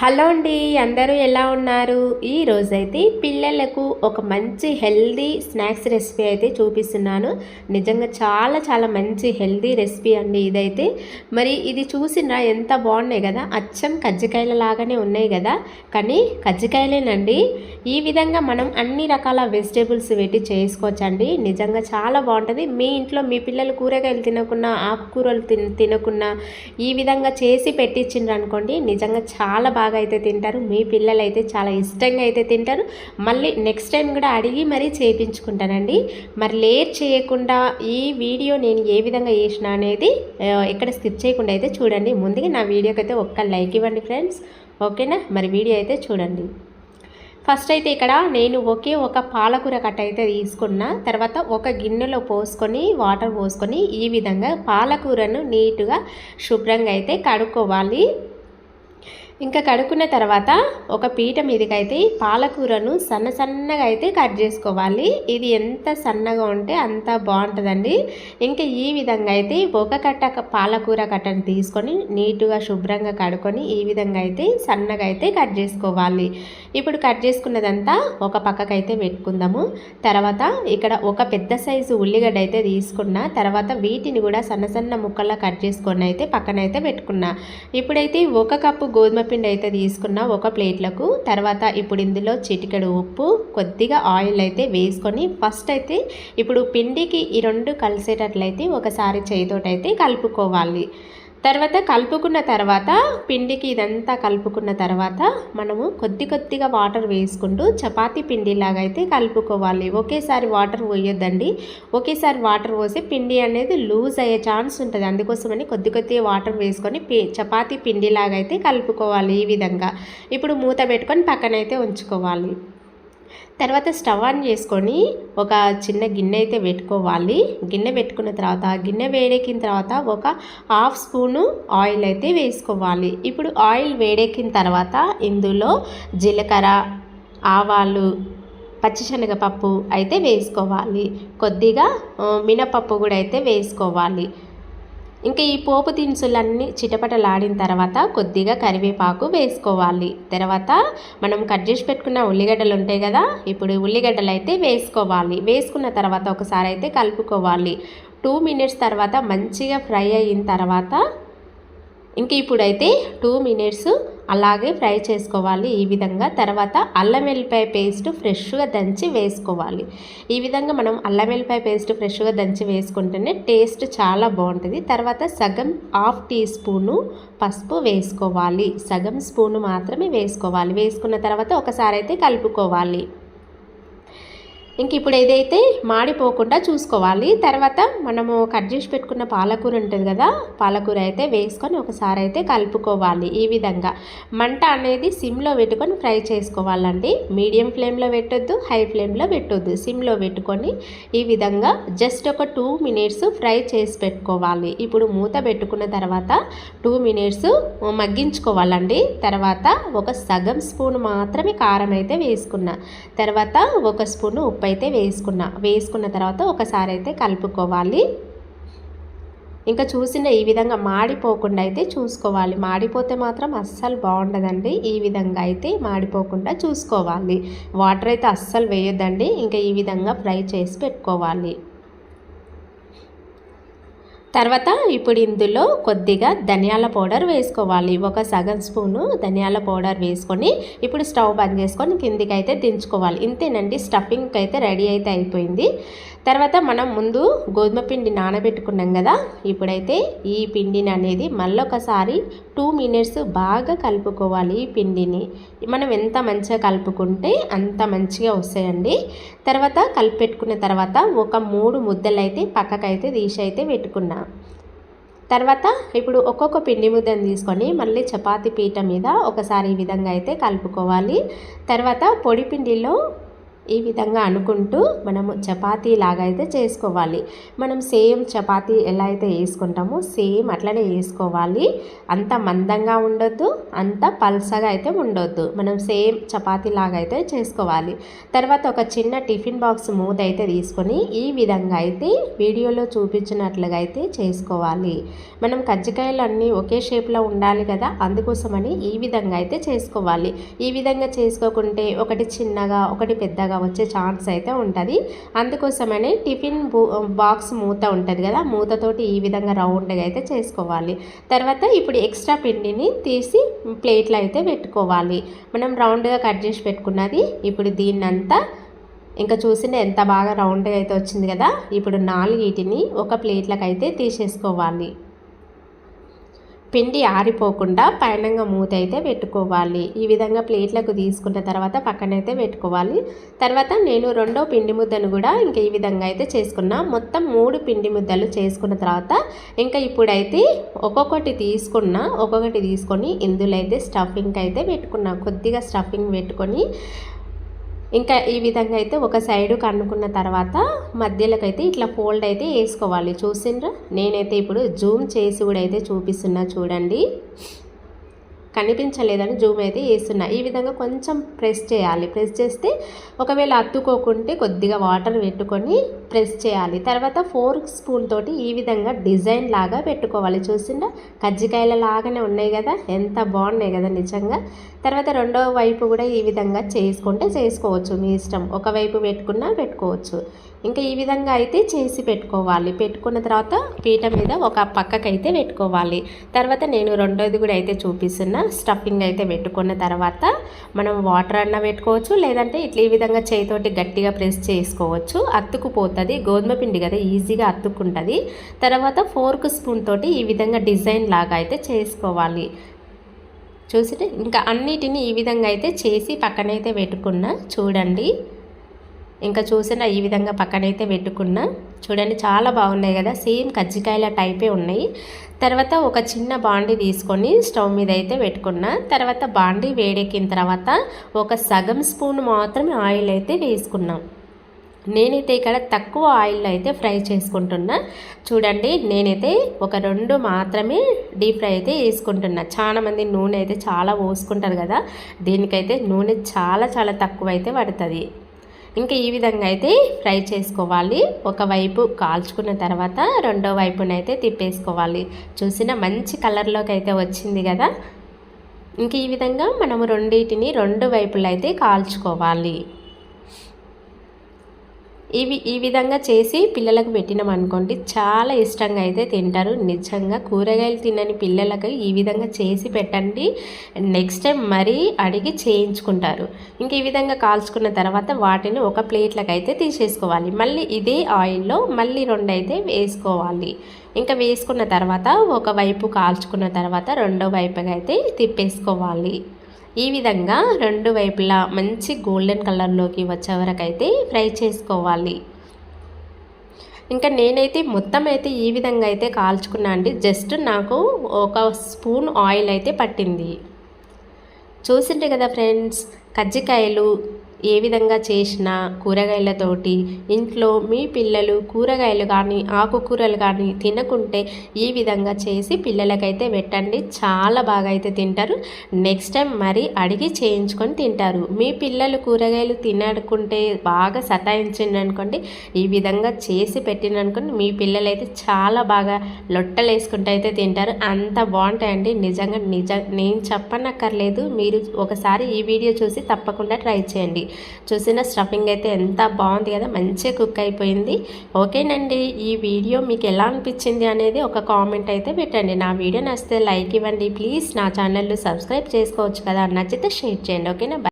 Hello అండి అందరూ ఎలా ఉన్నారు? ఈ రోజైతే పిల్లలకు ఒక మంచి హెల్దీ స్నాక్స్ రెసిపీ అయితే చూపిస్తున్నాను. నిజంగా చాలా చాలా మంచి హెల్దీ రెసిపీ అండి ఇదైతే. మరి ఇది చూసినా ఎంత బాగున్నాయి కదా? అచ్చం కజ్జికాయల లాగానే ఉన్నాయి కదా? కానీ కజ్జికాయలేనండి. ఈ విధంగా మనం అన్ని రకాల వెజిటేబుల్స్ పెట్టి చేసుకోవచ్చండి. నిజంగా చాలా బాగుంటుంది. మీ ఇంట్లో మీ పిల్లలు కూరగాయలు తినకున్నా ఆకుకూరలు తిన తినకున్నా ఈ విధంగా చేసి పెట్టించిండ్రు అనుకోండి నిజంగా చాలా బాగా బాగా అయితే తింటారు. మీ పిల్లలు అయితే చాలా ఇష్టంగా అయితే తింటారు. మళ్ళీ నెక్స్ట్ టైం కూడా అడిగి మరీ చేయించుకుంటానండి మరి లేట్ చేయకుండా ఈ వీడియో నేను ఏ విధంగా చేసిన అనేది ఎక్కడ స్కిప్ చేయకుండా అయితే చూడండి. ముందుగా నా వీడియోకి అయితే ఒక్క లైక్ ఇవ్వండి ఫ్రెండ్స్ ఓకేనా? మరి వీడియో అయితే చూడండి. ఫస్ట్ అయితే ఇక్కడ నేను ఒకే ఒక పాలకూర కట్ట అయితే తీసుకున్న. తర్వాత ఒక గిన్నెలో పోసుకొని వాటర్ పోసుకొని ఈ విధంగా పాలకూరను నీట్గా శుభ్రంగా అయితే కడుక్కోవాలి. ఇంకా కడుక్కున్న తర్వాత ఒక పీట మీదకైతే పాలకూరను సన్న సన్నగా అయితే కట్ చేసుకోవాలి. ఇది ఎంత సన్నగా ఉంటే అంత బాగుంటుందండి. ఇంకా ఈ విధంగా అయితే ఒక కట్ట పాలకూర కట్టను తీసుకొని నీట్గా శుభ్రంగా కడుక్కొని ఈ విధంగా అయితే సన్నగా అయితే కట్ చేసుకోవాలి. ఇప్పుడు కట్ చేసుకున్నదంతా ఒక పక్కకైతే పెట్టుకుందాము. తర్వాత ఇక్కడ ఒక పెద్ద సైజు ఉల్లిగడ్డ అయితే తీసుకున్న తర్వాత వీటిని కూడా సన్న సన్న ముక్కల్లా కట్ చేసుకొని అయితే పక్కనైతే పెట్టుకున్నా. ఇప్పుడైతే ఒక కప్పు గోధుమ పిండి అయితే తీసుకున్న ఒక ప్లేట్లకు. తర్వాత ఇప్పుడు ఇందులో చిటికెడు ఉప్పు కొద్దిగా ఆయిల్ అయితే వేసుకొని ఫస్ట్ అయితే ఇప్పుడు పిండికి ఈ రెండు కలిసేటట్లయితే ఒకసారి చేయితోటైతే కలుపుకోవాలి. తర్వాత కలుపుకున్న తర్వాత పిండికి ఇదంతా కలుపుకున్న తర్వాత మనము కొద్ది కొద్దిగా వాటర్ వేసుకుంటూ చపాతీ పిండిలాగా అయితే కలుపుకోవాలి. ఒకేసారి వాటర్ పోయొద్దండి. ఒకేసారి వాటర్ పోసి పిండి అనేది లూజ్ అయ్యే ఛాన్స్ ఉంటుంది. అందుకోసమని కొద్ది కొద్దిగా వాటర్ వేసుకొని చపాతి చపాతీ పిండిలాగా అయితే కలుపుకోవాలి ఈ విధంగా. ఇప్పుడు మూత పెట్టుకొని పక్కనైతే ఉంచుకోవాలి. తర్వాత స్టవ్ ఆన్ చేసుకొని ఒక చిన్న గిన్నె అయితే పెట్టుకోవాలి. గిన్నె పెట్టుకున్న తర్వాత గిన్నె వేడెక్కిన తర్వాత ఒక హాఫ్ స్పూను ఆయిల్ అయితే వేసుకోవాలి. ఇప్పుడు ఆయిల్ వేడెక్కిన తర్వాత ఇందులో జీలకర్ర ఆవాలు పచ్చిశనగపప్పు అయితే వేసుకోవాలి. కొద్దిగా మినపప్పు కూడా అయితే వేసుకోవాలి. ఇంకా ఈ పోపు దినుసులన్నీ చిటపటలాడిన తర్వాత కొద్దిగా కరివేపాకు వేసుకోవాలి. తర్వాత మనం కట్ చేసి పెట్టుకున్న ఉల్లిగడ్డలు ఉంటాయి కదా ఇప్పుడు ఉల్లిగడ్డలు అయితే వేసుకోవాలి. వేసుకున్న తర్వాత ఒకసారి అయితే కలుపుకోవాలి. టూ మినిట్స్ తర్వాత మంచిగా ఫ్రై అయిన తర్వాత ఇంక ఇప్పుడైతే టూ మినిట్స్ అలాగే ఫ్రై చేసుకోవాలి. ఈ విధంగా తర్వాత అల్లం వెల్లిపాయ పేస్ట్ ఫ్రెష్గా దంచి వేసుకోవాలి. ఈ విధంగా మనం అల్లం వెల్లిపాయ పేస్ట్ ఫ్రెష్గా దంచి వేసుకుంటేనే టేస్ట్ చాలా బాగుంటుంది. తర్వాత సగం హాఫ్ టీ స్పూను పసుపు వేసుకోవాలి. సగం స్పూను మాత్రమే వేసుకోవాలి. వేసుకున్న తర్వాత ఒకసారి అయితే కలుపుకోవాలి. ఇంక ఇప్పుడు ఏదైతే మాడిపోకుండా చూసుకోవాలి తర్వాత మనము కట్ చేసి పెట్టుకున్న పాలకూర ఉంటుంది కదా పాలకూర అయితే వేసుకొని ఒకసారి అయితే కలుపుకోవాలి ఈ విధంగా. మంట అనేది సిమ్లో పెట్టుకొని ఫ్రై చేసుకోవాలండి. మీడియం ఫ్లేమ్లో పెట్టొద్దు హై ఫ్లేమ్లో పెట్టొద్దు. సిమ్లో పెట్టుకొని ఈ విధంగా జస్ట్ ఒక టూ మినిట్స్ ఫ్రై చేసి పెట్టుకోవాలి. ఇప్పుడు మూత పెట్టుకున్న తర్వాత టూ మినిట్స్ మగ్గించుకోవాలండి. తర్వాత ఒక సగం స్పూన్ మాత్రమే కారం అయితే వేసుకున్నా. తర్వాత ఒక స్పూన్ ఉప్పు అయితే వేసుకున్నా వేసుకున్న తర్వాత ఒకసారి అయితే కలుపుకోవాలి. ఇంకా చూసిన ఈ విధంగా మాడిపోకుండా అయితే చూసుకోవాలి. మాడిపోతే మాత్రం అస్సలు బాగుండదండి. ఈ విధంగా అయితే మాడిపోకుండా చూసుకోవాలి. వాటర్ అయితే అస్సలు వేయొద్దండి. ఇంకా ఈ విధంగా ఫ్రై చేసి పెట్టుకోవాలి. తర్వాత ఇప్పుడు ఇందులో కొద్దిగా ధనియాల పౌడర్ వేసుకోవాలి. ఒక సగం స్పూను ధనియాల పౌడర్ వేసుకొని ఇప్పుడు స్టవ్ బంద్ చేసుకొని కిందికి అయితే దించుకోవాలి. ఇంతేనండి స్టఫింగ్కి అయితే రెడీ అయితే అయిపోయింది. తర్వాత మనం ముందు గోధుమ పిండి నానబెట్టుకున్నాం కదా ఇప్పుడైతే ఈ పిండిని అనేది మళ్ళొకసారి టూ మినిట్స్ బాగా కలుపుకోవాలి ఈ పిండిని. మనం ఎంత మంచిగా కలుపుకుంటే అంత మంచిగా వస్తాయండి. తర్వాత కలిపెట్టుకున్న తర్వాత ఒక మూడు ముద్దలు అయితే పక్కకైతే తీసి అయితే పెట్టుకున్నా. తర్వాత ఇప్పుడు ఒక్కొక్క పిండి ముద్దను తీసుకొని మళ్ళీ చపాతి పీట మీద ఒకసారి ఈ విధంగా అయితే కలుపుకోవాలి. తర్వాత పొడి పిండిలో ఈ విధంగా అనుకుంటూ మనము చపాతీ లాగా అయితే చేసుకోవాలి. మనం సేమ్ చపాతీ ఎలా అయితే వేసుకుంటామో సేమ్ అట్లనే వేసుకోవాలి. అంత మందంగా ఉండొద్దు అంత పల్సగా అయితే ఉండొద్దు. మనం సేమ్ చపాతీ లాగా అయితే చేసుకోవాలి. తర్వాత ఒక చిన్న టిఫిన్ బాక్స్ మూత అయితే తీసుకొని ఈ విధంగా అయితే వీడియోలో చూపించినట్లుగా అయితే చేసుకోవాలి. మనం కజ్జికాయలు అన్నీ ఒకే షేప్లో ఉండాలి కదా అందుకోసమని ఈ విధంగా అయితే చేసుకోవాలి. ఈ విధంగా చేసుకోకుంటే ఒకటి చిన్నగా ఒకటి పెద్దగా వచ్చే ఛాన్స్ అయితే ఉంటుంది. అందుకోసమని టిఫిన్ బాక్స్ మూత ఉంటుంది కదా మూతతోటి ఈ విధంగా రౌండ్గా అయితే చేసుకోవాలి. తర్వాత ఇప్పుడు ఎక్స్ట్రా పిండిని తీసి ప్లేట్లో అయితే పెట్టుకోవాలి. మనం రౌండ్గా కట్ చేసి పెట్టుకున్నది ఇప్పుడు దీన్నంతా ఇంకా చూసిండే ఎంత బాగా రౌండ్గా అయితే వచ్చింది కదా ఇప్పుడు నాలుగిటిని ఒక ప్లేట్లకు అయితే తీసేసుకోవాలి. పిండి ఆరిపోకుండా పైనంగా మూత అయితే పెట్టుకోవాలి. ఈ విధంగా ప్లేట్లకు తీసుకున్న తర్వాత పక్కనైతే పెట్టుకోవాలి. తర్వాత నేను రెండో పిండి ముద్దను కూడా ఇంకా ఈ విధంగా అయితే చేసుకున్నా. మొత్తం మూడు పిండి ముద్దలు చేసుకున్న తర్వాత ఇంకా ఇప్పుడైతే ఒక్కొక్కటి తీసుకున్న ఒక్కొక్కటి తీసుకొని ఇందులో అయితే స్టఫింగ్ అయితే పెట్టుకున్నా. కొద్దిగా స్టఫింగ్ పెట్టుకొని ఇంకా ఈ విధంగా అయితే ఒక సైడు కన్నుకున్న తర్వాత మధ్యలోకి అయితే ఇట్లా ఫోల్డ్ అయితే వేసుకోవాలి. చూసిండ్రా? నేనైతే ఇప్పుడు జూమ్ చేసి కూడా అయితే చూపిస్తున్నా చూడండి. కనిపించలేదని జూమ్ అయితే వేస్తున్నా ఈ విధంగా కొంచెం ప్రెస్ చేయాలి. ప్రెస్ చేస్తే ఒకవేళ అత్తుకోకుంటే కొద్దిగా వాటర్ పెట్టుకొని ప్రెస్ చేయాలి. తర్వాత ఫోర్క్ స్పూన్ తోటి ఈ విధంగా డిజైన్ లాగా పెట్టుకోవాలి. చూసిందా కజ్జికాయల లాగానే ఉన్నాయి కదా. ఎంత బాగున్నాయి కదా నిజంగా. తర్వాత రెండో వైపు కూడా ఈ విధంగా చేసుకుంటే చేసుకోవచ్చు. మీ ఇష్టం. ఒకవైపు పెట్టుకున్నా పెట్టుకోవచ్చు. ఇంకా ఈ విధంగా అయితే చేసి పెట్టుకోవాలి. పెట్టుకున్న తర్వాత పీట మీద ఒక పక్కకైతే పెట్టుకోవాలి. తర్వాత నేను రెండోది కూడా అయితే చూపిస్తున్నా. స్టఫింగ్ అయితే పెట్టుకున్న తర్వాత మనం వాటర్ అన్న పెట్టుకోవచ్చు లేదంటే ఇట్లా ఈ విధంగా చేయితోటి గట్టిగా ప్రెస్ చేసుకోవచ్చు. అత్తుకుపోతుంది గోధుమ పిండి కదా ఈజీగా అత్తుకుంటుంది తర్వాత ఫోర్క్ స్పూన్ తోటి ఈ విధంగా డిజైన్ లాగా అయితే చేసుకోవాలి. చూసితే ఇంకా అన్నిటిని ఈ విధంగా అయితే చేసి పక్కనైతే పెట్టుకున్నా చూడండి. ఇంకా చూసిన ఈ విధంగా పక్కనైతే పెట్టుకున్నా. చూడండి చాలా బాగున్నాయి కదా. సేమ్ కజ్జికాయల టైపే ఉన్నాయి. తర్వాత ఒక చిన్న బాండి తీసుకొని స్టవ్ మీద అయితే పెట్టుకున్నా. తర్వాత బాండి వేడెక్కిన తర్వాత ఒక సగం స్పూన్ మాత్రమే ఆయిల్ అయితే వేసుకున్నాం. నేనైతే ఇక్కడ తక్కువ ఆయిల్లో అయితే ఫ్రై చేసుకుంటున్నా. చూడండి నేనైతే ఒక రెండు మాత్రమే డీప్ ఫ్రై అయితే వేసుకుంటున్నా. చాలా మంది నూనె అయితే చాలా పోసుకుంటారు కదా. దీనికైతే నూనె చాలా చాలా తక్కువ అయితే పడుతుంది. ఇంకా ఈ విధంగా అయితే ఫ్రై చేసుకోవాలి. ఒకవైపు కాల్చుకున్న తర్వాత రెండో వైపునైతే తిప్పేసుకోవాలి. చూసిన మంచి కలర్లోకి అయితే వచ్చింది కదా? ఇంక ఈ విధంగా మనము రెండింటిని రెండు వైపులైతే కాల్చుకోవాలి. ఇవి ఈ విధంగా చేసి పిల్లలకు పెట్టినాం అనుకోండి చాలా ఇష్టంగా అయితే తింటారు. నిజంగా కూరగాయలు తినని పిల్లలకు ఈ విధంగా చేసి పెట్టండి. నెక్స్ట్ టైం మరీ అడిగి చేయించుకుంటారు. ఇంక ఈ విధంగా కాల్చుకున్న తర్వాత వాటిని ఒక ప్లేట్లకు అయితే తీసేసుకోవాలి. మళ్ళీ ఇదే ఆయిల్లో మళ్ళీ రెండు అయితే వేసుకోవాలి. ఇంకా వేసుకున్న తర్వాత ఒకవైపు కాల్చుకున్న తర్వాత రెండో వైపుగా అయితే తిప్పేసుకోవాలి. ఈ విధంగా రెండు వైపులా మంచి గోల్డెన్ కలర్లోకి వచ్చే వరకు అయితే ఫ్రై చేసుకోవాలి. ఇంకా నేనైతే మొత్తం అయితే ఈ విధంగా అయితే కాల్చుకున్నా అండి. జస్ట్ నాకు ఒక స్పూన్ ఆయిల్ అయితే పట్టింది. చూసింటే కదా ఫ్రెండ్స్ కజ్జికాయలు ఏ విధంగా చేసినా కూరగాయలతోటి ఇంట్లో మీ పిల్లలు కూరగాయలు కానీ ఆకుకూరలు కానీ తినకుంటే ఈ విధంగా చేసి పిల్లలకైతే పెట్టండి. చాలా బాగా అయితే తింటారు. నెక్స్ట్ టైం మరి అడిగి చేయించుకొని తింటారు. మీ పిల్లలు కూరగాయలు తినడుకుంటే బాగా సతాయించండి అనుకోండి ఈ విధంగా చేసి పెట్టిన అనుకోండి మీ పిల్లలు అయితే చాలా బాగా లొట్టలు వేసుకుంటే అయితే తింటారు. అంత బాగుంటాయండి. నిజంగా నిజ నేను చెప్పనక్కర్లేదు. మీరు ఒకసారి ఈ వీడియో చూసి తప్పకుండా ట్రై చేయండి. చూసిన స్టఫింగ్ అయితే ఎంత బాగుంది కదా మంచిగా కుక్ అయిపోయింది. ఓకేనండి ఈ వీడియో మీకు ఎలా అనిపించింది అనేది ఒక కామెంట్ అయితే పెట్టండి. నా వీడియో నచ్చితే లైక్ ఇవ్వండి. ప్లీజ్ నా ఛానల్ సబ్స్క్రైబ్ చేసుకోవచ్చు కదా నచ్చితే షేర్ చేయండి. ఓకేనా